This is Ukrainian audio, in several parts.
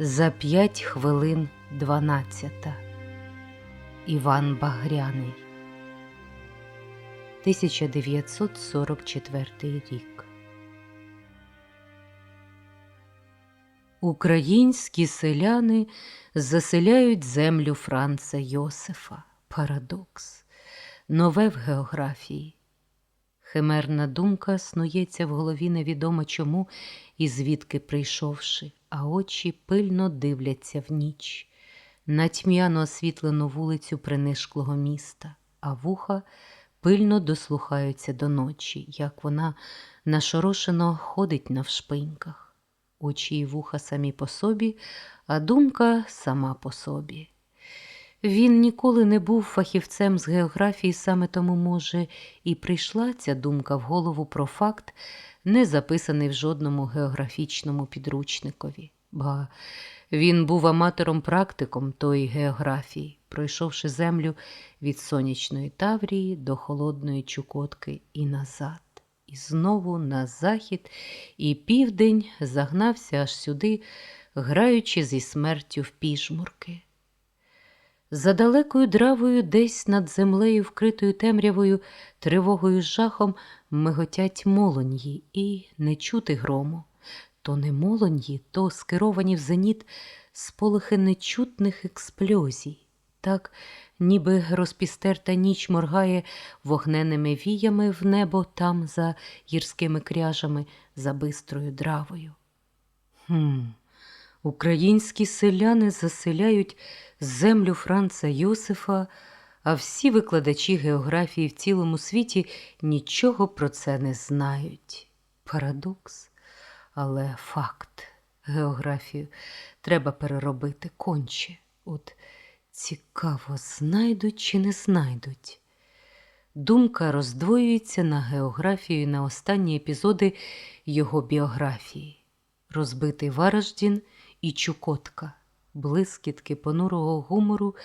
За п'ять хвилин дванадцята. Іван Багряний. 1944 рік. Українські селяни заселяють землю Франца Йосифа. Парадокс. Нове в географії. Химерна думка снується в голові невідомо чому і звідки прийшовши, а очі пильно дивляться в ніч, на тьмяно освітлену вулицю принишклого міста, а вуха пильно дослухаються до ночі, як вона нашорошено ходить навшпиньках. Очі і вуха самі по собі, а думка сама по собі. Він ніколи не був фахівцем з географії, саме тому, може, і прийшла ця думка в голову про факт, не записаний в жодному географічному підручникові. Ба він був аматором-практиком тої географії, пройшовши землю від сонячної Таврії до холодної Чукотки і назад. І знову на захід і південь загнався аж сюди, граючи зі смертю в піжмурки. За далекою дравою, десь над землею, вкритою темрявою, тривогою жахом, миготять молоньї, і не чути грому. То не молоньї, то скеровані в зеніт сполохи нечутних експлозій. Так, ніби розпістерта ніч моргає вогненними віями в небо там за гірськими кряжами, за бистрою дравою. Хм, українські селяни заселяють землю Франца Йосифа, а всі викладачі географії в цілому світі нічого про це не знають. Парадокс, але факт. Географію треба переробити конче. От цікаво, знайдуть чи не знайдуть. Думка роздвоюється на географію на останні епізоди його біографії: розбитий Вараждін і Чукотка блискітки понурого гумору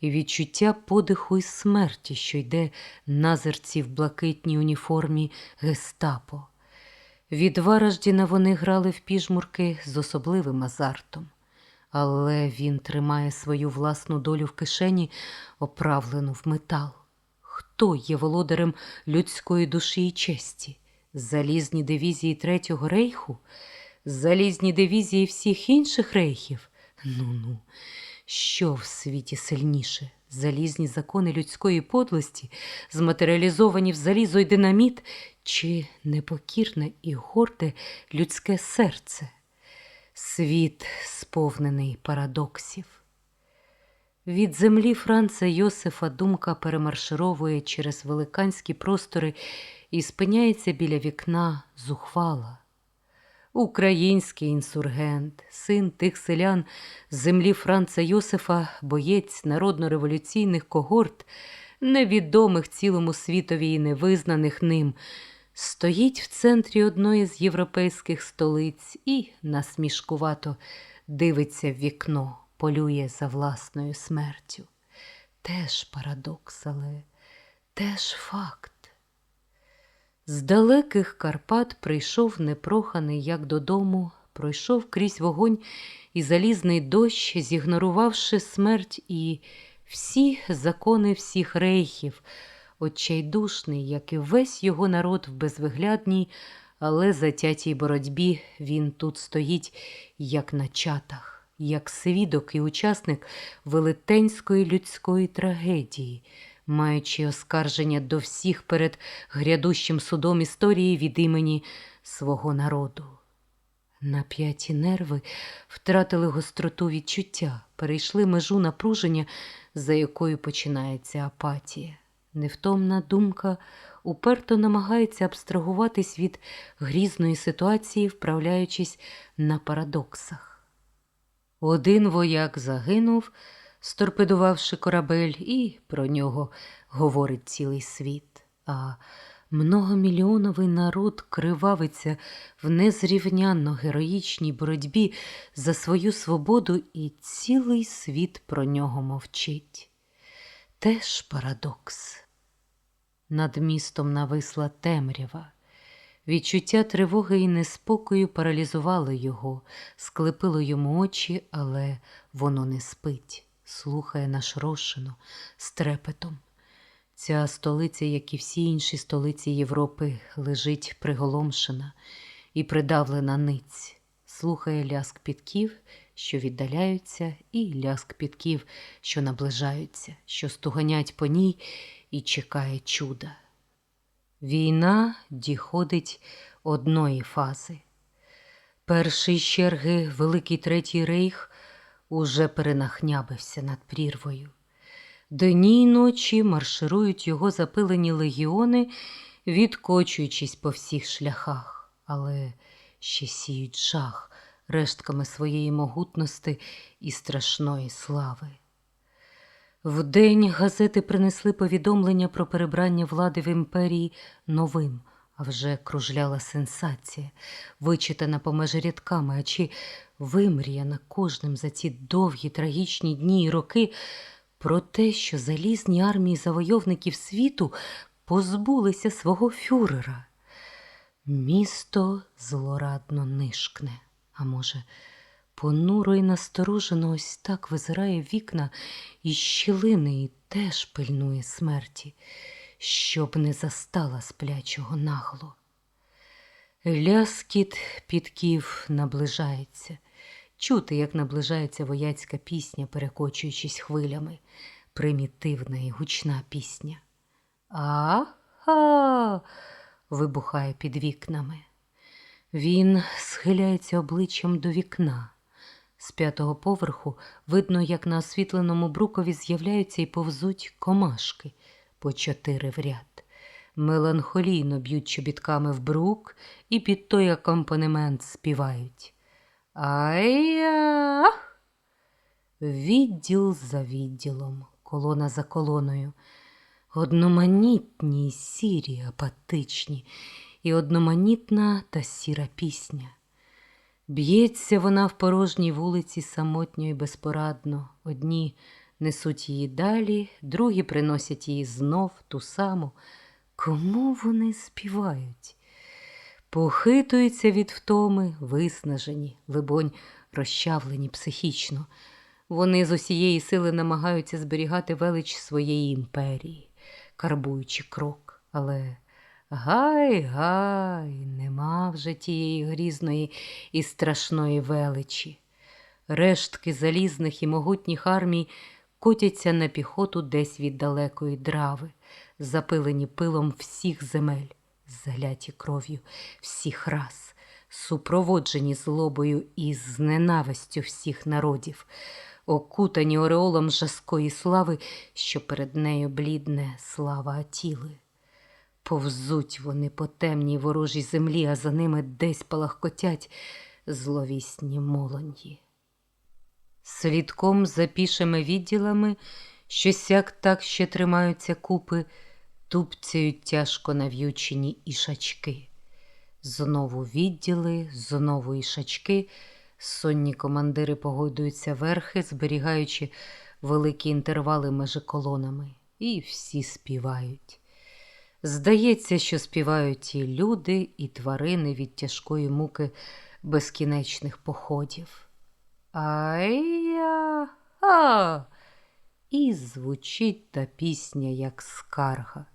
і відчуття подиху і смерті, що йде назерці в блакитній уніформі гестапо. Від Вараждіна вони грали в піжмурки з особливим азартом, але він тримає свою власну долю в кишені, оправлену в метал. Хто є володарем людської душі і честі? Залізні дивізії Третього рейху, залізні дивізії всіх інших рейхів. Ну ну, що в світі сильніше? Залізні закони людської подлості, зматеріалізовані в залізо й динаміт, чи непокірне і горде людське серце? Світ сповнений парадоксів. Від землі Франца Йосифа думка перемаршировує через великанські простори і спиняється біля вікна зухвала. Український інсургент, син тих селян з землі Франца Йосифа, боєць народно-революційних когорт, невідомих цілому світові і невизнаних ним, стоїть в центрі одної з європейських столиць і насмішкувато дивиться в вікно, полює за власною смертю. Теж парадокс, але теж факт. З далеких Карпат прийшов непроханий, як додому, пройшов крізь вогонь і залізний дощ, зігнорувавши смерть і всі закони всіх рейхів, отчайдушний, як і весь його народ в безвиглядній, але затятій боротьбі. Він тут стоїть, як на чатах, як свідок і учасник велетенської людської трагедії маючи оскарження до всіх перед грядущим судом історії від імені свого народу. Нап'яті нерви втратили гостроту відчуття, перейшли межу напруження, за якою починається апатія. Невтомна думка уперто намагається абстрагуватись від грізної ситуації, вправляючись на парадоксах. Один вояк загинув сторпедувавши корабель, і про нього говорить цілий світ. А многомільйоновий народ кривавиться в незрівнянно героїчній боротьбі за свою свободу, і цілий світ про нього мовчить. Теж парадокс. Над містом нависла темрява. Відчуття тривоги і неспокою паралізувало його, склепило йому очі, але воно не спить, слухає нашрошено, з трепетом. Ця столиця, як і всі інші столиці Європи, лежить приголомшена і придавлена ниць, слухає ляск підків, що віддаляються, і ляск підків, що наближаються, що стуганять по ній і чекає чуда. Війна діходить одної фази. Перший черги Великий Третій Рейх уже перенахнябився над прірвою. Дні й ночі марширують його запилені легіони, відкочуючись по всіх шляхах, але ще сіють жах рештками своєї могутності і страшної слави. Вдень газети принесли повідомлення про перебрання влади в імперії новим, а вже кружляла сенсація, вичитана помеж рядками, а чи вимріяна кожним за ці довгі трагічні дні і роки про те, що залізні армії завойовників світу позбулися свого фюрера. Місто злорадно нишкне, а може, понуро і насторожено ось так визирає вікна і щілини і теж пильнує смерті, щоб не застала сплячого нагло. Ляскіт підків наближається. Чути, як наближається вояцька пісня, перекочуючись хвилями, примітивна і гучна пісня. А-ха. вибухає під вікнами. Він схиляється обличчям до вікна. З п'ятого поверху видно, як на освітленому брукові з'являються і повзуть комашки по чотири в ряд. Меланхолійно б'ють чобітками в брук і під той акомпанемент співають. Ай-я! Відділ за відділом, колона за колоною. Одноманітні, сірі, апатичні, і одноманітна та сіра пісня. Б'ється вона в порожній вулиці самотньо і безпорадно. Одні несуть її далі, другі приносять її знов ту саму. Кому вони співають? Похитуються від втоми, виснажені, либонь, розчавлені психічно. Вони з усієї сили намагаються зберігати велич своєї імперії, карбуючи крок, але гай, гай, нема вже тієї грізної і страшної величі. Рештки залізних і могутніх армій котяться на піхоту десь від далекої драви, запилені пилом всіх земель заляті кров'ю всіх рас, супроводжені злобою і з ненавистю всіх народів, окутані ореолом жаскої слави, що перед нею блідне слава Атіли. Повзуть вони по темній ворожій землі, а за ними десь палахкотять зловісні молонді. Слідком за пішими відділами, що сяк так ще тримаються купи, тупцяють тяжко нав'ючені ішачки. Знову відділи, знову ішачки, сонні командири погойдуються верхи, зберігаючи великі інтервали межи колонами, і всі співають. Здається, що співають і люди, і тварини від тяжкої муки безкінечних походів. Ай-я! І звучить та пісня, як скарга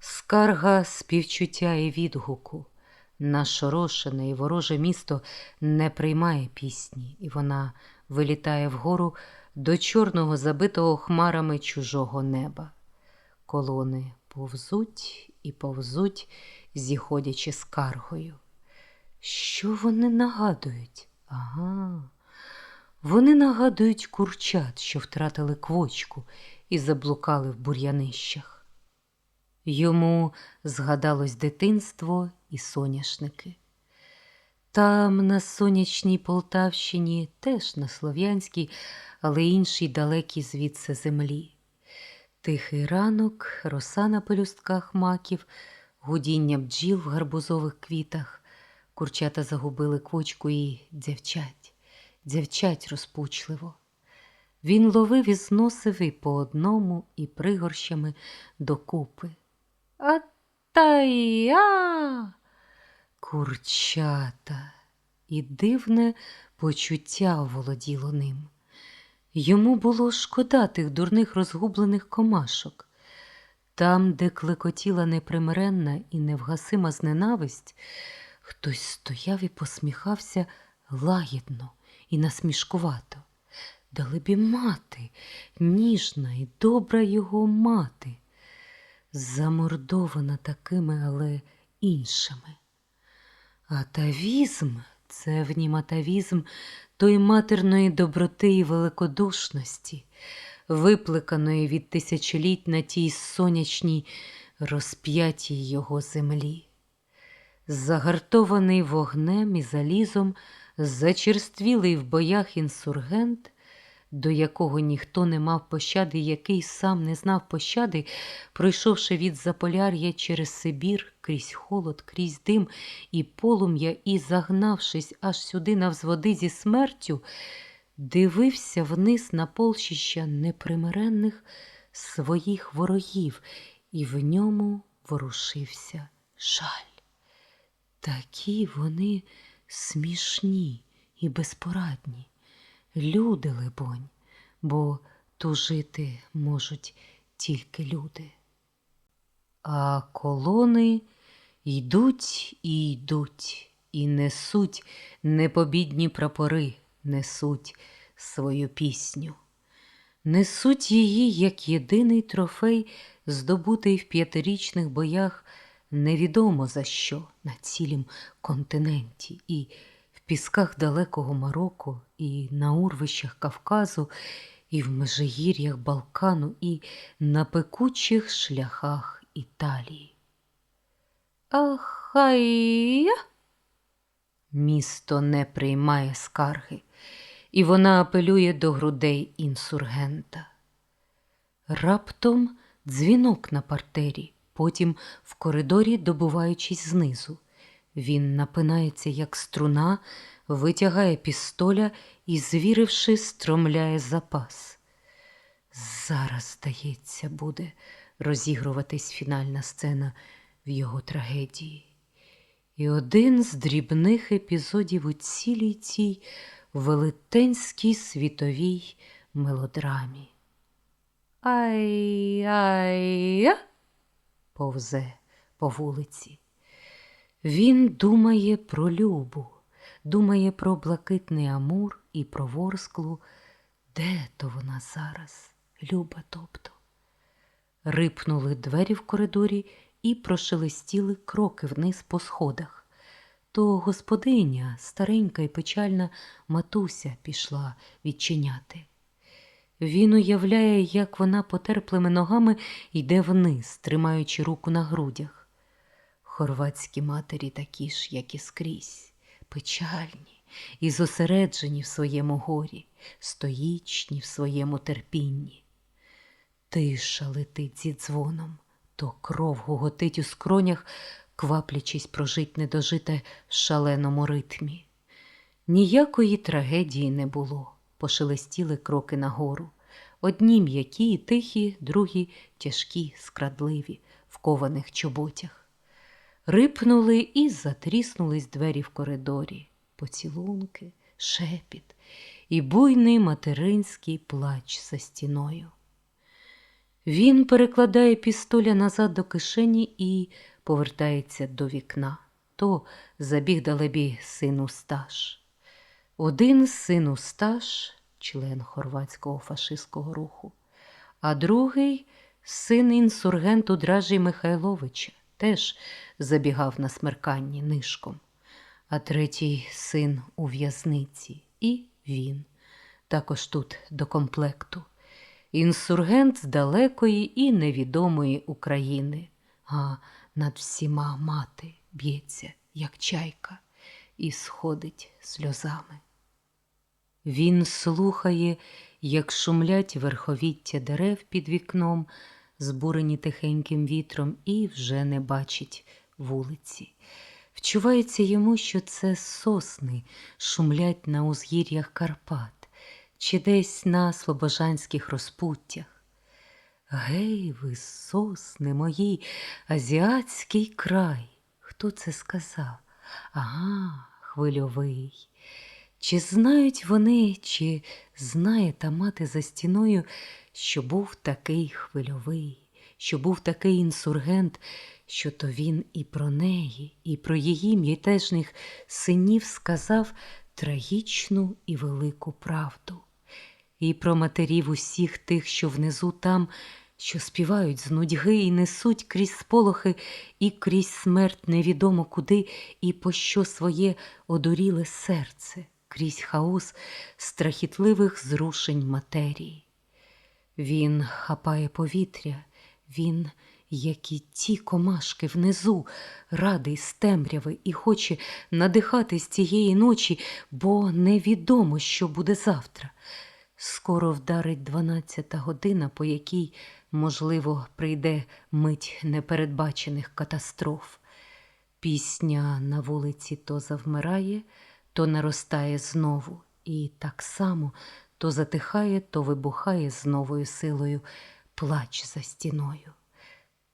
скарга співчуття і відгуку. Нашорошене і вороже місто не приймає пісні, і вона вилітає вгору до чорного забитого хмарами чужого неба. Колони повзуть і повзуть, зіходячи скаргою. Що вони нагадують? Ага. Вони нагадують курчат, що втратили квочку і заблукали в бур'янищах. Йому згадалось дитинство і соняшники. Там, на сонячній Полтавщині, теж на Слов'янській, але іншій далекій звідси землі. Тихий ранок, роса на пелюстках маків, гудіння бджіл в гарбузових квітах, курчата загубили квочку і дзявчать, дзявчать розпучливо. Він ловив і зносив і по одному, і пригорщами докупи. А та я. Курчата, і дивне почуття оволоділо ним. Йому було шкода тих дурних розгублених комашок. Там, де клекотіла непримиренна і невгасима зненависть, хтось стояв і посміхався лагідно і насмішкувато. Далебі мати, ніжна і добра його мати, замордована такими, але іншими. Атавізм це в нім атавізм той матерної доброти і великодушності, випликаної від тисячоліть на тій сонячній розп'ятій його землі. Загартований вогнем і залізом, зачерствілий в боях інсургент, до якого ніхто не мав пощади, який сам не знав пощади, пройшовши від Заполяр'я через Сибір, крізь холод, крізь дим і полум'я, і загнавшись аж сюди навзводи зі смертю, дивився вниз на полчища непримиренних своїх ворогів, і в ньому ворушився жаль. Такі вони смішні і безпорадні. Люди, либонь, бо тужити можуть тільки люди. А колони йдуть і йдуть, і несуть непобідні прапори, несуть свою пісню. Несуть її як єдиний трофей, здобутий в п'ятирічних боях невідомо за що на цілім континенті, і в пісках далекого Марокко, і на урвищах Кавказу, і в межигір'ях Балкану, і на пекучих шляхах Італії. Ахая! Місто не приймає скарги, і вона апелює до грудей інсургента. Раптом дзвінок на партері, потім в коридорі, добуваючись знизу. Він напинається, як струна, витягає пістоля і, звіривши, стромляє запас. Зараз, здається, буде розігруватись фінальна сцена в його трагедії. І один з дрібних епізодів у цілій цій велетенській світовій мелодрамі. Ай-ай, повзе по вулиці. Він думає про любу, думає про блакитний амур і про ворсклу. Де то вона зараз, люба тобто? Рипнули двері в коридорі і прошелестіли кроки вниз по сходах. То господиня, старенька і печальна матуся, пішла відчиняти. Він уявляє, як вона потерплими ногами йде вниз, тримаючи руку на грудях. Хорватські матері такі ж, як і скрізь, печальні і зосереджені в своєму горі, стоїчні в своєму терпінні. Тиша летить зі дзвоном, то кров гуготить у скронях, кваплячись прожить недожите в шаленому ритмі. Ніякої трагедії не було, пошелестіли кроки нагору. Одні м'які і тихі, другі тяжкі, скрадливі, в кованих чоботях. Рипнули і затріснулись двері в коридорі, поцілунки, шепіт і буйний материнський плач за стіною. Він перекладає пістоля назад до кишені і повертається до вікна. То забіг далебі син Усташ. Один син Усташ, член хорватського фашистського руху, а другий син інсургенту Дражі Михайловича, теж забігав на смерканні нишком, а третій син у в'язниці, і він, також тут до комплекту. Інсургент з далекої і невідомої України, а над всіма мати б'ється, як чайка, і сходить сльозами. Він слухає, як шумлять верховіття дерев під вікном, збурені тихеньким вітром, і вже не бачить вулиці. Вчувається йому, що це сосни шумлять на узгір'ях Карпат чи десь на слобожанських розпуттях. Гей, ви, сосни мої, азіатський край. Хто це сказав? Ага, хвильовий. Чи знають вони, чи знає та мати за стіною, що був такий хвильовий, що був такий інсургент, що то він і про неї, і про її м'ятежних синів сказав трагічну і велику правду, і про матерів усіх тих, що внизу там, що співають з нудьги і несуть крізь сполохи і крізь смерть невідомо куди, і по що своє одуріле серце, крізь хаос страхітливих зрушень матерії. Він хапає повітря, він, як і ті комашки внизу, радий з темряви і хоче надихатись цієї ночі, бо невідомо, що буде завтра. Скоро вдарить дванадцята година, по якій, можливо, прийде мить непередбачених катастроф. Пісня на вулиці то завмирає, то наростає знову, і так само то затихає, то вибухає з новою силою плач за стіною.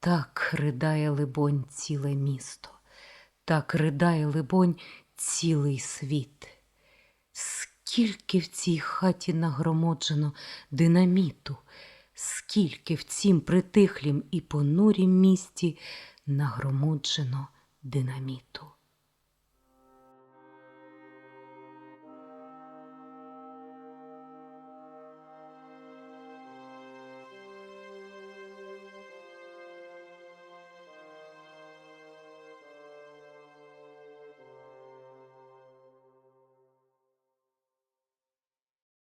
Так ридає, либонь, ціле місто, так ридає, либонь, цілий світ. Скільки в цій хаті нагромоджено динаміту, скільки в цім притихлім і понурім місті нагромоджено динаміту.